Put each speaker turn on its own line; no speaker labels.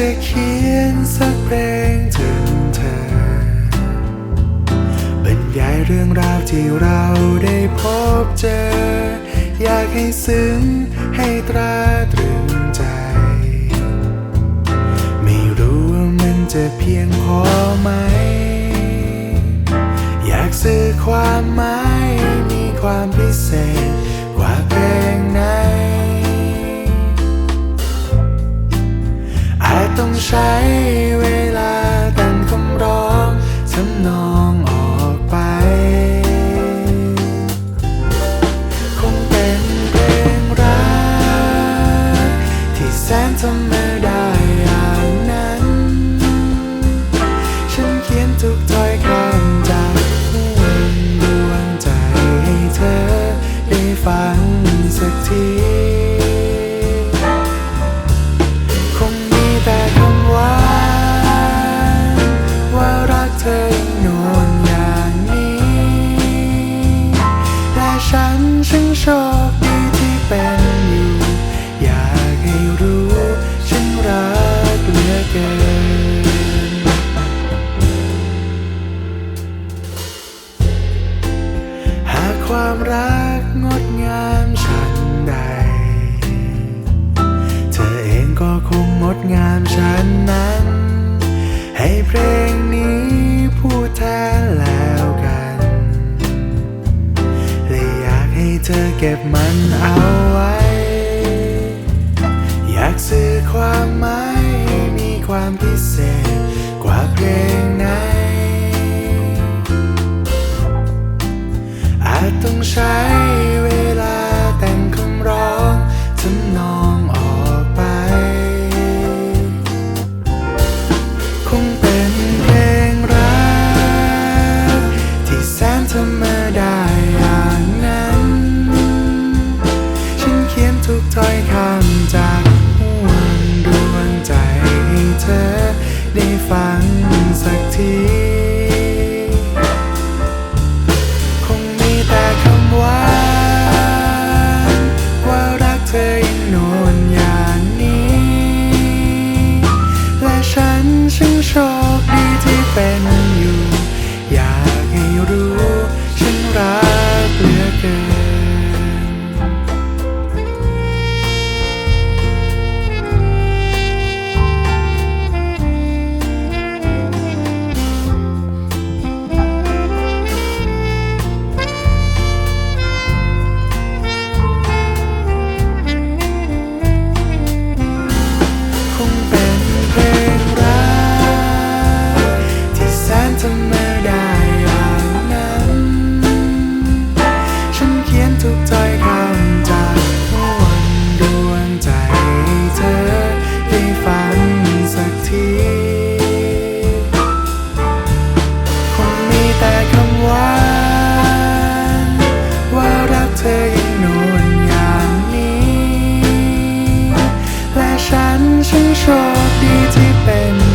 จะเขียนสักเพลงถึงเธอบรรยายเรื่องราวที่เราได้พบเจอ อยากให้ซึ้งให้ตราตรึงใจ ไม่รู้ว่ามันจะเพียงพอไหม อยากสื่อความหมายมีความพิเศษกว่าเพลง ที่แความรักงดงามฉันใด เธอเองก็คงงดงามฉันนั้น ให้เพลงนี้พูดแทนแล้วกันและอยากให้เธอเก็บมันเอาไว้ อยากสื่อความหมายมีความพิเศษ ที 说อบดี